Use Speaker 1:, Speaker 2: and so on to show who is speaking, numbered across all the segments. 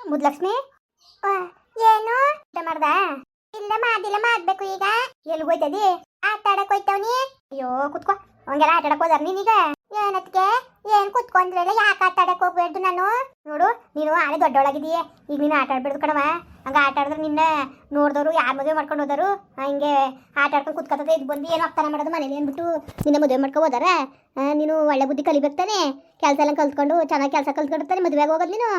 Speaker 1: ಮುದ್ಲಕ್ಷ್ಮಿ? ಏನು? ಮಾಡ್ದ? ಇಲ್ಲ ಮಾಡಿಲ್ಲ ಮಾಡ್ಬೇಕು ಈಗ. ಎಲ್ಲಿ ಹೋಯ್ತದಿ? ಆಟ ಆಡಕ್ ಹೋಯ್ತವ್ನಿ ಅಯ್ಯೋ, ಕುತ್ಕೋ. ಹಂಗೆಲ್ಲ ಆಟ ಆಡಕ್ ಹೋದಾರ ನೀನೀಗ. ಏನತ್ಗೆ? ಏನ್ ಕುತ್ಕೊಂಡ್ರಲ್ಲ ಯಾಕೆ ಆಟ ಆಡಕ್ ಹೋಗ್ಬೇಡ್ದು ನಾನು? ನೋಡು, ನೀನು ಆಳೆ ದೊಡ್ಡೊಳಗಿದೀಯ ಈಗ ನೀನು ಆಟ ಆಡ್ಬೇಡ್ದು ಕಣವ ಹಂಗ ಆಟ ಆಡಿದ್ರೆ ನಿನ್ನ ನೋಡಿದವರು ಯಾರು ಮದುವೆ ಮಾಡ್ಕೊಂಡು ಹೋದರು? ಹಿಂಗೆ ಆಟ ಆಡ್ಕೊಂಡು ಕುತ್ಕೊತದೆ ಇದು ಬಂದು ಏನು ಆಗ್ತಾನೆ ಮಾಡೋದು ಮನೇಲಿ ಅಂದ್ಬಿಟ್ಟು ನಿನ್ನ ಮದುವೆ ಮಾಡ್ಕೊಂಡು ಹೋದಾರ? ನೀನು ಒಳ್ಳೆ ಬುದ್ಧಿ ಕಲಿಬೇಕು ತಾನೆ? ಕೆಲಸ ಎಲ್ಲ ಕಲ್ತ್ಕೊಂಡು, ಚೆನ್ನಾಗಿ ಕೆಲಸ ಕಲ್ತ್ಕೊಂಡಿರ್ತಾನೆ ಮದುವೆಗೆ ಹೋಗೋದು ನೀನು?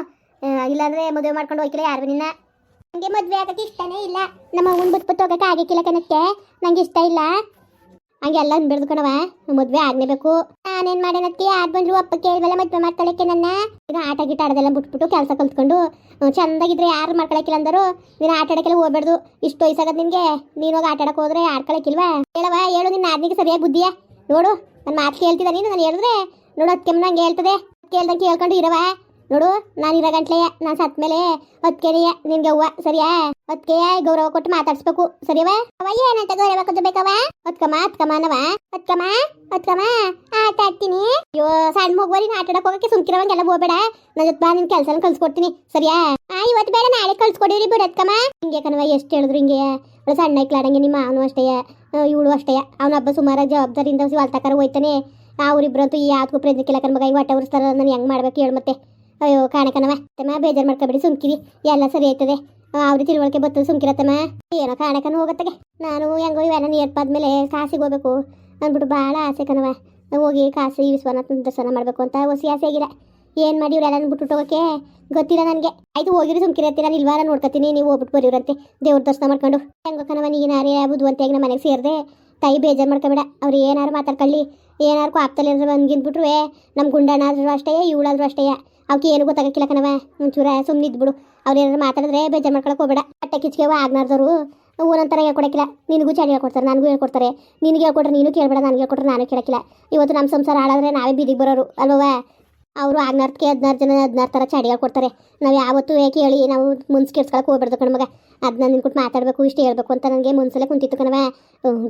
Speaker 1: ಇಲ್ಲಾಂದ್ರೆ ಮದುವೆ ಮಾಡ್ಕೊಂಡು ಹೋಗಿಲ್ಲ ಯಾರು ನಿನ್ನ? ನಂಗೆ ಮದುವೆ ಆಗಕ್ಕೆ ಇಷ್ಟನೇ ಇಲ್ಲ. ನಮ್ಮ ಅವ್ವನ್ ಬಿಟ್ಬಿಟ್ಟು ಹೋಗಕ್ಕೆ ಆಗಿಕ್ಕಿಲ್ಲ ಕಣಕ್ಕೆ. ನಂಗೆ ಇಷ್ಟ ಇಲ್ಲ. ಹಂಗೆಲ್ಲ ಅನ್ಬಿಡ್ದು ಕಣವ ಮದುವೆ ಆಗ್ಲೇಬೇಕು. ನಾನೇನ್ ಮಾಡೇನತ್ತಿ ಯಾರು ಬಂದ್ರು ಅಪ್ಪ ಕೇಳ್ವಲ್ಲ ಮದುವೆ ಮಾಡ್ಕೊಳಕ್ಕೆ ನನ್ನ. ಈಗ ಆಟ ಗೀಟ ಆಡೋದೆಲ್ಲ ಬಿಟ್ಬಿಟ್ಟು ಕೆಲಸ ಕಲ್ತ್ಕೊಂಡು ಚಂದಾಗಿದ್ರೆ ಯಾರು ಮಾಡ್ಕೊಳಕ್ಕಿಲ್ಲ ಅಂದರು. ನೀನು ಆಟ ಆಡಕ್ಕೆಲ್ಲ ಹೋಗ್ಬಾರ್ದು ಇಷ್ಟು ವಯಸ್ಸಾಗದ್ ನಿನಗೆ. ನೀನು ಹೋಗಿ ಆಟ ಆಡಕ್ ಹೋದ್ರೆ ಆಡ್ಕೊಳಕ್ಕಿಲ್ವಾ ಹೇಳವ ಹೇಳು, ನಿನ್ನ ಆದ್ನಿಗೆ ಸರಿಯಾಗಿ ಬುದ್ಧಿಯ? ನೋಡು ನನ್ನ ಮಾತು ಕೇಳ್ತಿದ್ದ ನೀನು? ನಾನು ಹೇಳಿದ್ರೆ ನೋಡು ಅದಕ್ಕೆ ನಂಗೆ ಹೇಳ್ತದೆ. ಕೇಳ್ದಂಗೆ ಕೇಳ್ಕೊಂಡು ಇರವ ನೋಡು, ನಾನು ಇರೋ ಗಂಟ್ಲೆಯ ನಾನು ಸತ್ ಮೇಲೆ ನಿನ್ಗೆ ಅವ್ವ, ಸರಿಯಾ? ಹೊತ್ಕೆಯ ಗೌರವ ಕೊಟ್ಟು ಮಾತಾಡ್ಸ್ಬೇಕು ಸರಿಯವ ಅವ ಏನಂತ ಗೌರವ ಕೊಡ್ಬೇಕವ ಹೊತ್ಕಮ್ಮ ಹೊತ್ಕಮ್ಮ ಅನ್ನವ ಹೊತ್ಕಮ್ಮ ಹೊತ್ಕಮ್ಮ, ಆಟ ಆಡ್ತೀನಿ. ಅಯ್ಯೋ, ಸಣ್ಣ ಮಗುವರಿ ಆಟ ಆಡಕ್ ಹೋಗಕ್ಕೆ ಸುಮ್ಕಿರವಂಗೆಲ್ಲ ಹೋಗ್ಬೇಡ. ನನ್ನ ಜೊತೆ ಬಾ, ನಿನ್ ಕೆಲಸ ಕಲ್ಸ್ಕೊಡ್ತೀನಿ, ಸರಿಯಾ? ಆ, ಇವತ್ತು ಬೇಡ, ನಾಳೆ ಕಳ್ಸ್ಕೊಡಿರಿ ಬಿಡತ್ಕಮ್ಮ ಹಿಂಗೆ ಕಣವ ಎಷ್ಟು ಹೇಳಿದ್ರು ಹಿಂಗೆ. ಅವಳು ಸಣ್ಣ ಇಕ್ಲಾಡಂಗೆ ನಿಮ್ಮ ಅವನು ಅಷ್ಟೇ ಇವಳು ಅಷ್ಟೇ. ಅವನ ಹಬ್ಬ ಸುಮಾರು ಜವಾಬ್ದಾರಿಯಿಂದ ಹೊಲ್ತಕಾರ ಹೋಯ್ತಾನೆ. ಅವ್ರಿಬ್ರಂತೂ ಯಾವ್ದಕ್ಕೂ ಪ್ರಯತ್ನಕ್ಕಿಲ್ಲ ಕಣ್ ಮಗ ಈಗ ಹೊಟ್ಟೆ ಉರಿಸ್ತಾರ, ನಾನು ಹೆಂಗ್ ಮಾಡ್ಬೇಕು ಹೇಳು ಮತ್ತೆ. ಅಯ್ಯೋ ಕಾಣಕನವ ತಮ್ಮ ಬೇಜಾರು ಮಾಡ್ಕೊಬೇಡಿ ಸುಮ್ಕಿವಿ ಎಲ್ಲ ಸರಿ ಆಯ್ತದೆ. ಅವ್ರಿ ತಿಳುವಳಿಕೆ ಬತ್ತು ಸುಮ್ಕಿರತ್ತಮ್ಮ ಏನೋ ಕಾಣಕನ ಹೋಗತ್ತಗೆ. ನಾನು ಹೆಂಗೋ ಇವೆಲ್ಲ ನೀರ್ಪಾದ್ಮೇಲೆ ಕಾಸಿಗೆ ಹೋಗ್ಬೇಕು ಅಂದ್ಬಿಟ್ಟು ಭಾಳ ಆಸೆ ಕಣವ ಹೋಗಿ ಕಾಸಿ ವಿಶ್ವನಾಥನ ದರ್ಶನ ಮಾಡಬೇಕು ಅಂತ ಹೊಸಿ ಆಸೆ ಆಗಿಲ್ಲ. ಏನು ಮಾಡಿ ಇವರೆಲ್ಲ ಅಂದ್ಬಿಟ್ಟು ಹೋಗೋಕೆ ಗೊತ್ತಿಲ್ಲ ನನಗೆ. ಆಯ್ತು, ಹೋಗಿರಿ ಸುಮ್ಕಿರತ್ತೀರ ನಾನು ಇಲ್ವಾರ ನೋಡ್ಕೊತೀನಿ. ನೀವು ಹೋಗ್ಬಿಟ್ಟು ಬರೀವ್ರಂತೆ. ದೇವ್ರ ದರ್ಶನ ಮಾಡ್ಕೊಂಡು. ಹೆಂಗೋ ಕಣವ ನೀನಾರೇ ಬುದ್ಧಿವಂತಿಯಾಗಿ ನಮ್ಮ ಮನೆಗೆ ಸೇರಿದೆ. ತಾಯಿ ಬೇಜಾರು ಮಾಡ್ಕೊಬೇಡ. ಅವ್ರು ಏನಾರು ಮಾತಾಡ್ಕೊಳ್ಳಿ. ಏನಾರು ಕಾಪ್ತಲ್ಲಿ ಅಂದ್ರೆ ಬಂದ್ಗಿಂದ್ಬಿಟ್ರು ನಮ್ಮ ಗುಂಡಣ್ಣ ಆದ್ರೂ ಅಷ್ಟೇ, ಇವಳಾದ್ರೂ ಅಷ್ಟೇ ಅವಕ್ಕೆ ಏನು ಗೊತ್ತಾಗಕ್ಕಿಲ್ಲ ಕಣವ ಒಂಚೂರ ಸುಮ್ಮನೆ ಇದ್ಬಿಡು. ಅವ್ರು ಏನಾರು ಮಾತಾಡಿದ್ರೆ ಬೇಜಾರು ಮಾಡ್ಕೊಳಕ್ಕೆ ಹೋಗ್ಬೇಡ. ಬಟ್ಟೆ ಕಿಚ್ಕೆವ ಆಗ್ನಾರ್ದವರು ಊರಂತರ ಹೇಳ್ಕೊಡಕ್ಕಿಲ್ಲ. ನಿನಗೂ ಚಳಿ ಹೇಳ್ಕೊಡ್ತಾರೆ, ನನಗೂ ಹೇಳ್ಕೊಡ್ತಾರೆ. ನಿನಗೆ ಹೇಳ್ಕೊಟ್ರೆ ನೀನು ಕೇಳಬೇಡ, ನನಗೆ ಹೇಳ್ಕೊಟ್ರೆ ನಾನು ಕೇಳಕ್ಕಿಲ್ಲ. ಇವತ್ತು ನಮ್ಮ ಸಂಸಾರ ಹಾಳಾದ್ರೆ ನಾವೇ ಬೀದಿಗೆ ಬರೋರು ಅಲ್ವವ ಅವರು ಆಗ್ನಾರ್ದಕ್ಕೆ ಹದಿನಾರು ಜನ ಹದಿನಾರು ಥರ ಚಾಡಿ ಹೇಳ್ಕೊಡ್ತಾರೆ. ನಾವು ಯಾವತ್ತೂ ಕೇಳಿ ನಾವು ಮುನ್ಸ್ ಕೆಡ್ಸ್ಕೊಳಕ್ಕೆ ಹೋಗ್ಬಾರ್ದು ಕಣ್ಮಗ ಅದನ್ನ ನಿನ್ಕೊಟ್ಟು ಮಾತಾಡಬೇಕು, ಇಷ್ಟು ಹೇಳ್ಬೇಕು ಅಂತ ನನಗೆ ಮುನ್ಸಲೆ ಕುಂತಿತ್ತು ಕಣವ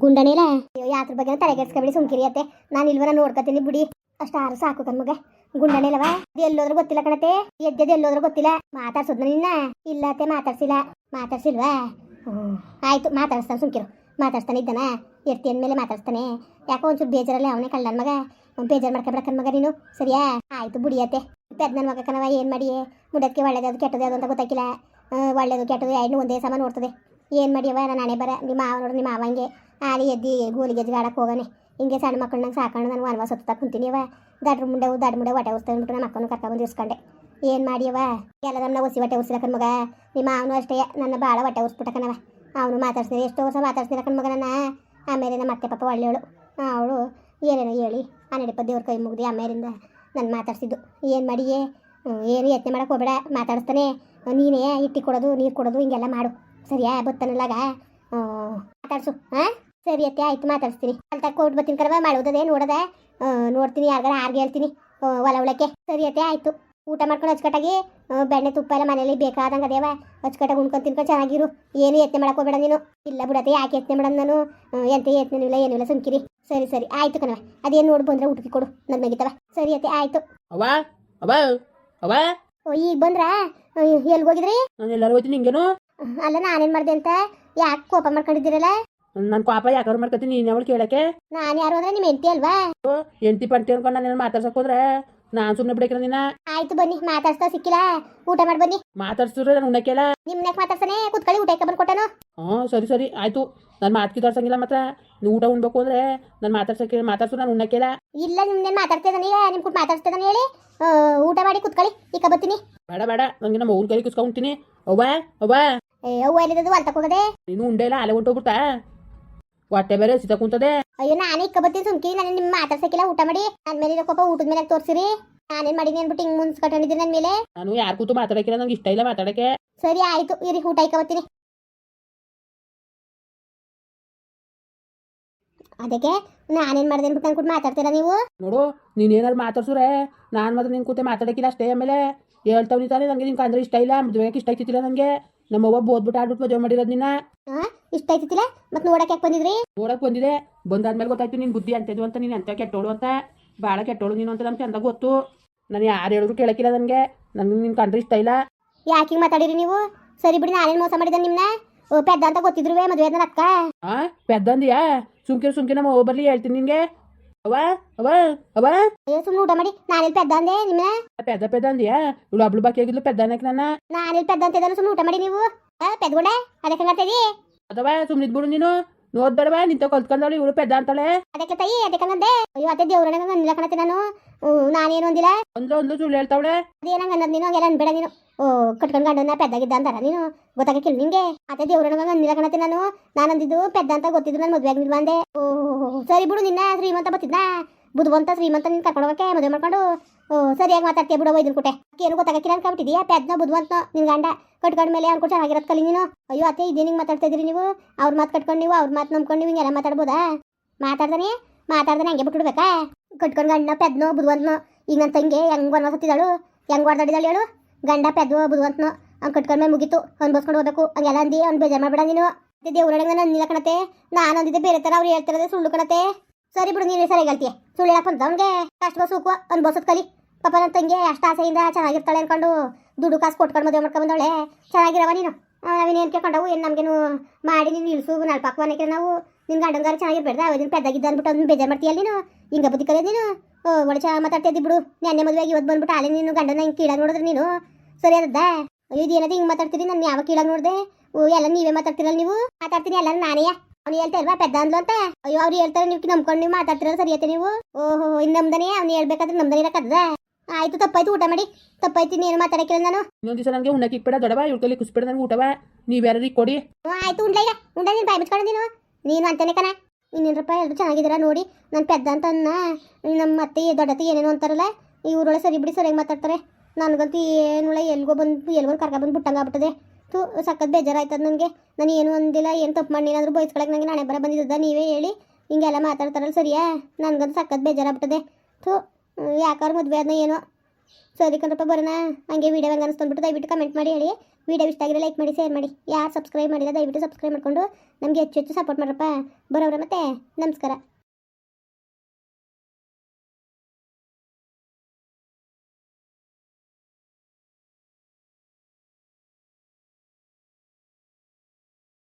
Speaker 1: ಗುಂಡನೇ ಅಯ್ಯೋ, ಯಾತ್ರ ಬಗ್ಗೆ ತಲೆಗೆಡ್ಸ್ಕೊಬೇಡಿ ಸುಮ್ಕಿರಿ ಅತ್ತೆ. ನಾನು ಇಲ್ವನ ನೋಡ್ಕೊತೀನಿ ಬಿಡಿ. ಅಷ್ಟು ಆರು ಸಾಕು ಕಣ್ಮಗ ಗುಂಡನೇಲವ ಎಲ್ಲೋದ್ರೂ ಗೊತ್ತಿಲ್ಲ ಕಣತೆ. ಎದ್ದದ ಎಲ್ಲೋದ್ರೂ ಗೊತ್ತಿಲ್ಲ. ಮಾತಾಡ್ಸೋದ್ನ ನಿನ್ನ? ಇಲ್ಲ ಮಾತಾಡ್ಸಿಲ್ಲ. ಮಾತಾಡ್ಸಿಲ್ವಾ? ಆಯ್ತು, ಮಾತಾಡಿಸ್ತಾನೆ ಸುಮ್ಕಿರು. ಮಾತಾಡ್ತಾನೆ ಇದ್ದಾನ? ಎರ್ತಿ ಅಂದ್ಮೇಲೆ ಮಾತಾಡ್ಸ್ತಾನೆ. ಯಾಕೋ ಒಂಚೂರು ಬೇಜಾರಲ್ಲ ಅವನೇ ಕಳ್ಳ ಮಗ. ಬೇಜಾರು ಮಾಡ್ಕೊಬಿಡಕನ್ ಮಗ ನೀನು. ಸರಿಯಾ? ಆಯ್ತು ಬುಡಿಯತ್ತೆ ಪೆದ್ ನನ್ನ ಮಗ ಏನು ಮಾಡಿ ಮುಡಕ್ಕೆ ಒಳ್ಳೇದು ಕೆಟ್ಟದ್ದು ಅದು ಅಂತ ಗೊತ್ತಾಕಿಲ್ಲ. ಒಳ್ಳೇದು ಕೆಟ್ಟದ್ದು ಎರಡು ಒಂದೇ ಸಮ ನೋಡ್ತದೆ. ಏನು ಮಾಡಿಯವ ನಾನು ಹಣೆ ಬರ. ನಿಮ್ಮ ಮಾವ ನೋಡ್ರಿ ನಿಮ್ಮ ಮಾವಂಗೆ ಆಲಿ ಎದ್ದಿ ಗೋಲಿ ಗೆಜ್ಜೆ ಆಡಕ್ಕೆ ಹೋಗೋನೆ ಹಿಂಗೆ ಸಣ್ಣ ಮಕ್ಕಳನ್ನ ಸಾಕೊಂಡು ನಾನು ವನವಾಸ ಹೊತ್ತ ಕುಂತೀನಿ ಅವ ದಡ್ರ ಮುಂಡೆ ದಡ್ ಮುಂಡೆ ಹೊಟ್ಟೆ ಉರ್ಸ್ತಾ ಅಂದ್ಬಿಟ್ಟು ನಮ್ಮ ಮಕ್ಕಳನ್ನ ಕರ್ಕೊಂಡು ಇಸ್ಕೊಂಡೆ ಏನು ಮಾಡಿಯವ ಎಲ್ಲ ನಮ್ಮನ್ನ ಒಸಿ ಒಟ್ಟೆ ಉರ್ಸಿಲ್ಲ ಮಗ. ನಿಮ್ಮ ಅವನು ಅಷ್ಟೇ, ನನ್ನ ಭಾಳ ಒಟ್ಟೆ ಉರ್ಸ್ಬಿಟ್ಟಕನವ. ಅವನು ಮಾತಾಡ್ಸಿದ್ರೆ ಎಷ್ಟೋ ವರ್ಷ ಮಾತಾಡ್ಸಿಲ್ಲ ಕಣ್ಮಗ ನನ್ನ. ಆಮೇಲೆ ನಮ್ಮ ಅತ್ತೆ ಪಾಪ ಒಳ್ಳೆಯವಳು. ಅವಳು, ಏನೇನೋ ಹೇಳಿ ಆ ಪದ ದೇವ್ರ ಕೈ ಮುಗ್ದು ಆಮೇಲಿಂದ ನಾನು ಮಾತಾಡ್ಸಿದ್ದು. ಏನು ಮಾಡಿಯೇ? ಏನು ಯತ್ನೆ ಮಾಡಕ್ಕೆ ಹೋಗ್ಬೇಡ, ಮಾತಾಡಿಸ್ತಾನೆ. ನೀನೇ ಇಟ್ಟಿ ಕೊಡೋದು, ನೀರು ಕೊಡೋದು, ಹಿಂಗೆಲ್ಲ ಮಾಡು. ಸರಿಯಾ, ಬತ್ತನಲ್ಲಾಗ? ಮಾತಾಡ್ಸು, ಹಾಂ? ಸರಿ ಅತ್ತೆ ಆಯ್ತು ಮಾತಾಡ್ತೀನಿ ಅಂತ ಕೋರ್ಟ್ ಬರ್ತೀನಿ ಕರವ ಮಾಡುವುದೇ ನೋಡದೆ ನೋಡ್ತೀನಿ ಯಾರ್ಗಾರ ಆರ್ಗೆ ಹೇಳ್ತೀನಿ. ಒಲ ಹೊಲ ಉಳಕ್ಕೆ. ಸರಿ ಅತ್ತೆ ಆಯ್ತು. ಊಟ ಮಾಡ್ಕೊಂಡು ಅಚ್ಚುಕಟ್ಟಾಗಿ ಬೆಣ್ಣೆ ತುಪ್ಪ ಎಲ್ಲ ಮನೇಲಿ ಬೇಕಾದಂಗೆ ಅದೇವ. ಅಚ್ಚುಕಟ್ಟಾಗಿ ಉಣ್ಕೊಂಡು ತಿನ್ಕೊಂಡು ಚೆನ್ನಾಗಿರು. ಏನು ಯತ್ನೆ ಹೋಗ್ಬೇಡ ನೀನು. ಇಲ್ಲ ಬಿಡತ್ತೆ ಯಾಕೆ ಯತ್ನೆ ಮಾಡೋದು ನಾನು? ಎಂತ ಯತ್ನೆ ಇಲ್ಲ ಏನಿಲ್ಲ ಸುಮ್ಕಿರಿ. ಸರಿ ಸರಿ. ಆಯ್ತು ಕಣವ ಅದೇನು ನೋಡಿ ಬಂದ್ರೆ ಊಟಕ್ಕೆ ಕೊಡು. ನನ್ ಮಗಿತವ ಸರಿ ಅತ್ತೆ ಆಯ್ತು. ಓ ಈಗ ಬಂದ್ರಾ? ಎಲ್ಲಿ ಹೋಗಿದ್ರಿ
Speaker 2: ನಾನು ಎಲ್ಲರೂ ಹೋಯ್ತೀನಿ ಹಿಂಗೇನು?
Speaker 1: ಅಲ್ಲ ನಾನೇನ್ ಮಾಡ್ದೆ ಅಂತ? ಯಾಕೆ ಕೋಪ ಮಾಡ್ಕೊಂಡಿದ್ದೀರಲ್ಲ?
Speaker 2: ನನ್ನ ಪಾಪ ಯಾಕಾರ ಮಾಡ್ಕೊತೀನಿ ನೀನ್ ಅವಳು ಕೇಳಕ್ಕೆ?
Speaker 1: ನಾನು ಯಾರು ಅಂದ್ರೆ ನಿಮ್ಮ ಹೆಂಡತಿ ಅಲ್ವಾ?
Speaker 2: ಎಂಟಿ ಪಂಟಿ ಅನ್ಕೊಂಡು ನಾನು ಮಾತಾಡ್ಸಕ್ ಹೋದ್ರೆ ನಾನ್ ಸುಮ್ಮನೆ ಬಿಡಕ್ರ ನೀನ
Speaker 1: ಆಯ್ತು ಬನ್ನಿ ಮಾತಾಡ್ಸ್ತಾ ಸಿಕ್ಕಿಲ್ಲ. ಊಟ ಮಾಡಿ ಬನ್ನಿ.
Speaker 2: ಮಾತಾಡ್ಸಿದ್ರೆ ನಾನು ಉಣ್ಣಕ್ಕೆಲ್ಲ
Speaker 1: ನಿಮ್ನ ಮಾತಾಡ್ಸನೆ ಕುತ್ಕೊಳ್ಳಿ ಊಟ ಬಂದು ಕೊಟ್ಟನು.
Speaker 2: ಹಾ ಸರಿ ಸರಿ ಆಯ್ತು. ನಾನು ಮಾತು ಕಿತಾಡ್ಸಂಗಿಲ್ಲ ಮಾತ್ರ. ನೀವು ಊಟ ಉಣ್ಬೇಕು ಅಂದ್ರೆ ನಾನು ಮಾತಾಡ್ಸಕ್ಕೆ ಮಾತಾಡ್ಸು ನಾನು ಉಣ್ಣಕ್ಕೆಲ್ಲ
Speaker 1: ಇಲ್ಲ ನಿಮ್ನೇನು ಈಗ? ನಿಮ್ ಕೂತ್ ಮಾತಾಡ್ತಿದ್ದಾನೆ ಹೇಳಿ. ಆ, ಊಟ ಮಾಡಿ ಕುತ್ಕೊಳ್ಳಿ ಈಗ ಬರ್ತೀನಿ.
Speaker 2: ಬೇಡ ಬೇಡ ನಂಗೆ ನಮ್ಮ ಊರ್ ಕೈ ಕುಸ್ಕೊಂಡ್ತೀನಿ ಅವ್ವ ಅವ್ವ.
Speaker 1: ಏ ಅವ್ವ ಎಲ್ಲಿದ್ದು? ಅಲ್ಲಿ ತಕೊಂಡದೆ
Speaker 2: ನೀನು ಉಂಡೆ ಇಲ್ಲ ಅಲೆ ಹೊಂಟೋಗ್ಬಿಡ್ತಾ. ಹೊಟ್ಟೆ ಬೇರೆ ಸಿತ ಕುಂತದೆ.
Speaker 1: ಅಯ್ಯೋ ನಾನೇ ಕಬತ್ತೀನಿ ಸುಮ್ಕಿರಿ ನಾನು ನಿಮ್ಮ ಮಾತಾಡ್ಸಕ್ಕಿಲ್ಲ ಊಟ ಮಾಡಿ. ನನ್ನ ಮೇಲೆ ಇರೋ ಕೋಪ ಊಟದ ಮೇಲೆ ತೋರಿಸಿರಿ? ನಾನೇನ್ ಮಾಡೀನಿ ಅನ್ಬಿಟ್ಟು ಹಿಂಗ್ ಮುನ್ಸ್ ಕಟ್ಟಿದ್ದೀನಿ ನನ್ ಮೇಲೆ.
Speaker 2: ನಾನು ಯಾರು ಕೂತು ಮಾತಾಡಕ್ಕಿಲ್ಲ ನಂಗೆ ಇಷ್ಟ ಇಲ್ಲ ಮಾತಾಡಕ್ಕೆ.
Speaker 1: ಸರಿ ಆಯ್ತು. ಇರಿ ಊಟ ಇಕ್ಕ ಬರ್ತೀನಿ ಅದಕ್ಕೆ ನಾನೇನ್ ಮಾಡಿದೆ ಅನ್ಬಿಟ್ಟು ನನ್ ಕೂಡ ಮಾತಾಡ್ತೀರಾ ನೀವು?
Speaker 2: ನೋಡು ನೀನು ಏನಾರು ಮಾತಾಡ್ಸುರೆ. ನಾನು ಮಾತ್ರ ನಿನ್ ಕೂತೆ ಮಾತಾಡಕ್ಕಿಲ್ಲ ಅಷ್ಟೇ ಆಮೇಲೆ. ಹೇಳ್ತಾವ್ ತಾನೆ ನನಗೆ ನಿನ್ಗೆ ಅಂದ್ರೆ ಇಷ್ಟ ಇಲ್ಲ ಮದುವೆಗೆ ಇಷ್ಟ ಆಯ್ತಿಲ್ಲ ನಂಗೆ. ನಮ್ಮವ್ವ ಬೋದ್ಬಿಟ್ಟು ಆಡ್ಬಿಟ್ಟು ಮದುವೆ ಮಾಡಿರೋದು ನಿನ್ನ.
Speaker 1: ಇಷ್ಟ ಆಯ್ತಿಲ್ಲ ಮತ್ತೆ ನೋಡಕ್ ಯಾಕೆ ಬಂದಿದ್ರಿ?
Speaker 2: ನೋಡಕ್ ಬಂದಿದೆ. ಬಂದಾದ್ಮೇಲೆ ಗೊತ್ತಾಯ್ತು ನಿನ್ ಬುದ್ಧಿ ಅಂತದ್ದು ಅಂತ ನೀನು ಅಂತ ಕೆಟ್ಟೋಳು ಅಂತ. ಭಾಳ ಕೆಟ್ಟೋಳು ನೀನು ಅಂತ ನಮ್ ಚಂದ ಗೊತ್ತು. ನಾನು ಯಾರು ಹೇಳಿದ್ರು ಕೇಳಕ್ಕಿಲ್ಲ ನನಗೆ. ನನಗೆ ನಿನ್ ಕಂಡ್ರೆ ಇಷ್ಟ ಇಲ್ಲ.
Speaker 1: ಯಾಕೆ ಮಾತಾಡಿರಿ ನೀವು? ಸರಿ ಬಿಡಿ ನಾನೇನು ಮೋಸ ಮಾಡಿದ ನಿಮ್ನ? ಓ ಪೆದ್ದ ಅಂತ ಗೊತ್ತಿದ್ರು ಮದುವೆ ಅದನ್ನ ಅಕ್ಕ
Speaker 2: ಆ ಪೆದ್ದಂದಿಯಾ ಸುಮ್ಕಿರು ಸುಮ್ಕಿನ ನಮ್ಮ ಅವ್ವ ಬರ್ಲಿ ಹೇಳ್ತೀನಿ ನಿಂಗೆ ಅವ ಅವ ಅವ
Speaker 1: ಅಯ್ಯೋ ಸುಮ್ಮನೆ ಊಟ ಮಾಡಿ ನಾನೆಲ್ಲಿ ಪೆದ್ದ ಅಂದೆ ನಿಮ್ಮನ್ನ
Speaker 2: ಪೆದ್ದ ಪೆದ್ದ ಅಂದಿಯಾ? ಇವಳು ಅಬ್ಳು ಬಾಕಿ ಆಗಿದ್ಲು ಪೆದ್ದನಕ್ಕೆ ನಾನು.
Speaker 1: ನಾನೆಲ್ಲಿ ಪೆದ್ದ ಅಂತ ಸುಮ್ಮನೆ ಊಟ ಮಾಡಿ ನೀವು. ಪೆದ್ಗುಂಡೆ ಅದಕ್ಕೆ ಹಂಗರ್ತದಿ
Speaker 2: ಅದವ ಸುಮ್ಮನೆ ಇದ್ಬಿಡು ನೀನು. ನೋಡ್ಬೇಡವ ನಿಂತ ಕಲ್ತ್ಕೊಂಡವಳು ಇವಳು ಪೆದ್ದ ಅಂತಾಳೆ.
Speaker 1: ಅದಕ್ಕೆ ತಾಯಿ ಅದಕ್ಕೆ ಹಂಗಂದೆ ಅಯ್ಯೋ ಅದೇ ದೇವ್ರನ್ನ ಅಂದಿಲ್ಲ ಕಣತೆ ನಾನು. ನಾನೇನು ಒಂದಿಲ್ಲ
Speaker 2: ಒಂದು ಒಂದು ಸುಳ್ಳು ಹೇಳ್ತಾವಳೆ.
Speaker 1: ಅದೇನಂಗ ಅನ್ನೋದು ನೀನು ಹಂಗೆಲ್ಲ ಅನ್ಬೇಡ ನೀನು. ಓ ಕಟ್ಕೊಂಡು ಗಂಡನ ಪೆದ್ದಾಗಿದ್ದ ಅಂತಾರ ನೀನು. ಗೊತ್ತಾಗಕ್ಕಿಲ್ಲ ನಿಂಗೆ. ಅದೇ ದೇವ್ರನ್ನ ಅಂದಿಲ್ಲ ಕಣತೆ ನಾನು. ನಾನು ಅಂದಿದ್ದು ಪೆದ್ದ ಅಂತ ಗೊತ್ತಿದ್ದು ನಾನು ಮದುವೆ ಆಗಿಲ್ವಾ ಬಂದೆ ಓ ಸರಿ ಬಿಡು ನಿನ್ನ ಶ್ರೀಮಂತ ಬತ್ತಿದ್ನ ಬುದ್ಧವಂತ ಶ್ರೀಮಂತ ನಿನ್ ಕರ್ಕೊಂಡು ಹೋಗಕ್ಕೆ ಮದುವೆ ಮಾಡ್ಕೊಂಡು ಸರಿಯಾಗಿ ಮಾತಾಡ್ತೀಯ ಬಿಡೋ ಇದ್ರ ಕುಟೆ. ಏನು ಗೊತ್ತಾಗಕ್ಕಿಲ್ಲ ಅನ್ಕೊಂಬಿಟ್ಟಿದ್ಯಾ ಪೆದ್ನ, ಬುಧವಂತ, ನಿನ್ ಗಂಡ ಕಟ್ಕೊಂಡ ಮೇಲೆ ಅನ್ಕೊಂಡು ಚೆನ್ನಾಗಿರೋದ್ ಕಲಿ ನೀನು. ಅಯ್ಯೋ, ಅತ್ತೆ, ಇದೇ ನಿಂಗೆ ಮಾತಾಡ್ತಾ ಇದ್ರಿ ನೀವು? ಅವ್ರ ಮಾತು ಕಟ್ಕೊಂಡು ನೀವು, ಅವ್ರ ಮಾತು ನಂಬ್ಕೊಂಡು ನೀವು, ಹಿಂಗೆಲ್ಲ ಮಾತಾಡ್ಬೋದಾ? ಮಾತಾಡ್ದಾನೆ? ಮಾತಾಡ್ದಾನೆ ಹಂಗೆ ಬಿಟ್ಬಿಡ್ಬೇಕಾ? ಕಟ್ಕೊಂಡು ಗಂಡ, ಪೆದ್ನೋ ಬುದ್ಧವಂತನೋ ಈಗ ನನ್ನ ತಂಗಿ ಹೆಂಗ್ ಅನ್ವಸತ್ತಿದ್ದಾಳು ಹೆಂಗ್ ಹೊಡೆದಾಡಿದಾಳು ಹೇಳು? ಗಂಡ, ಪೆದ್ನೋ ಬುದ್ಧವಂತನೋ ಅವ್ನು ಕಟ್ಕೊಂಡ್ಮೇಲೆ ಮುಗೀತು. ಅನ್ಬೋಸ್ಕೊಂಡು ಹೋಗ್ಬೇಕು. ಹಂಗೆಲ್ಲ ಅಂದಿ, ಅವ್ನು ಬೇಜಾರು ಮಾಡ್ಬೇಡ ನೀನು. ದೇವ್ರೊಳಗೆ ನಾನು ನಿಲ್ಲ ಕಣತೆ ನಾನು ಅಂದಿದ್ದೆ ಬೇರೆ ಥರ ಅವ್ರು ಹೇಳ್ತಿರೋದೇ ಸುಳ್ಳು ಕಣತೆ ಸರಿ ಬಿಡು, ನೀನು ಸರಿಯಾಗಿ ಹೇಳ್ತೀಯ. ಸುಳ್ಳು ಹೇಳಪ್ಪ ಅಷ್ಟು ಬಸ್ ಸುಖ ಅನ್ಭವಿಸೋದು ಕಲಿ. ಪಾಪ ನನ್ನ ತಂಗಿ ಅಷ್ಟು ಆಸೆಯಿಂದ ಚೆನ್ನಾಗಿರ್ತಾಳೆ ಅನ್ಕೊಂಡು ದುಡ್ಡು ಕಾಸು ಕೊಟ್ಕೊಂಡು ಮದುವೆ ಮಾಡ್ಕೊಂಡು ಬಂದವಳೆ. ಚೆನ್ನಾಗಿರವ ನೀನು. ನಾವೇನೇನು ಕೇಳ್ಕೊಂಡವು, ಏನು ನಮಗೇನು ಮಾಡಿ ನೀನು ಇಳಿಸು ನಾಲ್ಕು ಅನ್ನಕ್ಕೆ ನಾವು. ನಿನ್ನ ಗಂಡಂಗಾರ ಚೆನ್ನಾಗಿರ್ಬೇಡ್ದ ಅವದಿನ ಪೆದ್ದಾಗಿದ್ದ ಅಂದ್ಬಿಟ್ಟು ಅದನ್ನ ಬೇಜಾರು ಮಾಡ್ತೀಯಲ್ಲ ನೀನು? ಹಿಂಗೆ ಬುದ್ಧಿ ಕಲಿಯೋದು ನೀನು? ಒಳ್ಳೆ ಚೆನ್ನಾಗಿ ಮಾತಾಡ್ತಿದ್ದಿ ಬಿಡು. ನೆನ್ನೆ ಮದುವೆಗೆ ಇವತ್ತು ಬಂದ್ಬಿಟ್ಟು ಅಲ್ಲಿ ನೀನು ಗಂಡನ ಹಿಂಗೆ ಕೀಳಾಗಿ ನೋಡಿದ್ರೆ ನೀನು? ಸರಿ ಅಯ್ಯೋ, ಇದೇನದು ಹಿಂಗೆ ಮಾತಾಡ್ತೀರಿ ನಾನು ಯಾವ ಕೀಳಾಗಿ ನೋಡಿದೆ? ಎಲ್ಲ ನೀವೇ ಮಾತಾಡ್ತೀರಲ್ಲ ನೀವು? ಮಾತಾಡ್ತೀನಿ, ಎಲ್ಲರೂ ನಾನೇ ಅವ್ನು ಹೇಳ್ತಾ ಇಲ್ವಾ ಪೆದ್ದ ಅಂದ್ಲು ಅಂತ? ಅಯ್ಯೋ ಅವ್ರು ಹೇಳ್ತಾರೆ ನೀವು ನಂಬ್ಕೊಂಡು ನೀವು ಮಾತಾಡ್ತಿರಲ್ಲ ಸರಿಯತ್ತೆ ನೀವು? ಓಹೋ ಇನ್ ನಮ್ದನೇ ಅವ್ನು ಹೇಳ್ಬೇಕಾದ್ರೆ ನಮ್ದನೇ ಇರಕ್ಕದ ಆಯ್ತು ತಪ್ಪಾಯ್ತು ಊಟ ಮಾಡಿ. ತಪ್ಪಾಯ್ತು ನೀನು ಮಾತಾಡಕ್ಕಿಲ್ಲ ನಾನು.
Speaker 2: ಇನ್ನೊಂದು ದಿವಸ ನನಗೆ ಉಣ್ಣಕ್ಕೆ ಇಕ್ಬೇಡ ದೊಡವ ಇವ್ರ ಕೈಲಿ ಕುಸ್ಬೇಡ ನನಗೆ ಊಟವ. ನೀವ್ಯಾರು ಕೊಡಿ.
Speaker 1: ಹ್ಞೂ ಆಯ್ತು ಉಂಡ್ಲ ಈಗ. ಉಂಡ ನೀನು ಬಾಯ್ ಮುಚ್ಕೊಂಡು ನೀನು. ನೀನು ಅಂತಾನೆ ಕಣ. ಇನ್ನೇನು ರೂಪಾಯಿ ಎಲ್ಲರೂ ಚೆನ್ನಾಗಿದ್ದೀರಾ ನೋಡಿ. ನಾನು ಪೆದ್ದ ಅಂತ ಅನ್ನ. ನಮ್ಮ ಅತ್ತೆ ದೊಡ್ಡತ್ತೆ ಏನೇನು ಅಂತಾರಲ್ಲ ಈ ಊರೊಳಗೆ ಸರಿ ಬಿಡಿ ಸರಿಯಾಗಿ ಮಾತಾಡ್ತಾರೆ. ನನಗಂತೂ ಏನುಳ ಎಲ್ಗೋ ಬಂದು ಎಲ್ಗೋ ಕರ್ಕ ಬಂದು ಬಿಟ್ಟಂಗೆ ಆಗ್ಬಿಟ್ಟದೆ. ತು ಸಖತ್ ಬೇಜಾರಾಯ್ತದ ನನಗೆ. ನಾನು ಏನು ಒಂದಿಲ್ಲ ಏನು ತಪ್ಪು ಮಾಡಿ ಏನಾದರೂ ಬಯಸ್ಕೊಳಕ್ಕೆ ನನಗೆ ನಾಳೆ ಬರ ಬಂದಿದ್ದದ ನೀವೇ ಹೇಳಿ. ಹಿಂಗೆಲ್ಲ ಮಾತಾಡ್ತಾರಲ್ಲ ಸರಿಯಾ? ನನಗಂತೂ ಸಖತ್ ಬೇಜಾರಾಗ್ಬಿಟ್ಟದೆ. ಥೂ ಯಾಕಾರು ಮದುವೆ ಅದನ್ನ ಏನೋ? ಸರಿ ಕಣಪ್ಪ ಬರೋಣ. ಹಂಗೆ ವೀಡಿಯೋ ಹಂಗೆ ಅನಿಸ್ಕೊಂಡ್ಬಿಟ್ಟು ದಯವಿಟ್ಟು ಕಮೆಂಟ್ ಮಾಡಿ, ಹೇಳಿ. ವೀಡಿಯೋ ಇಷ್ಟ ಆಗಿದೆ ಲೈಕ್ ಮಾಡಿ ಶೇರ್ ಮಾಡಿ. ಯಾರು ಸಬ್ಸ್ಕ್ರೈಬ್ ಮಾಡಿಲ್ಲ, ದಯವಿಟ್ಟು ಸಬ್ಸ್ಕ್ರೈಬ್ ಮಾಡಿಕೊಂಡು ನಮಗೆ ಹೆಚ್ಚು ಹೆಚ್ಚು ಸಪೋರ್ಟ್ ಮಾಡ್ರಪ್ಪ. ಬರೋವ್ರೆ ಮತ್ತೆ, ನಮಸ್ಕಾರ.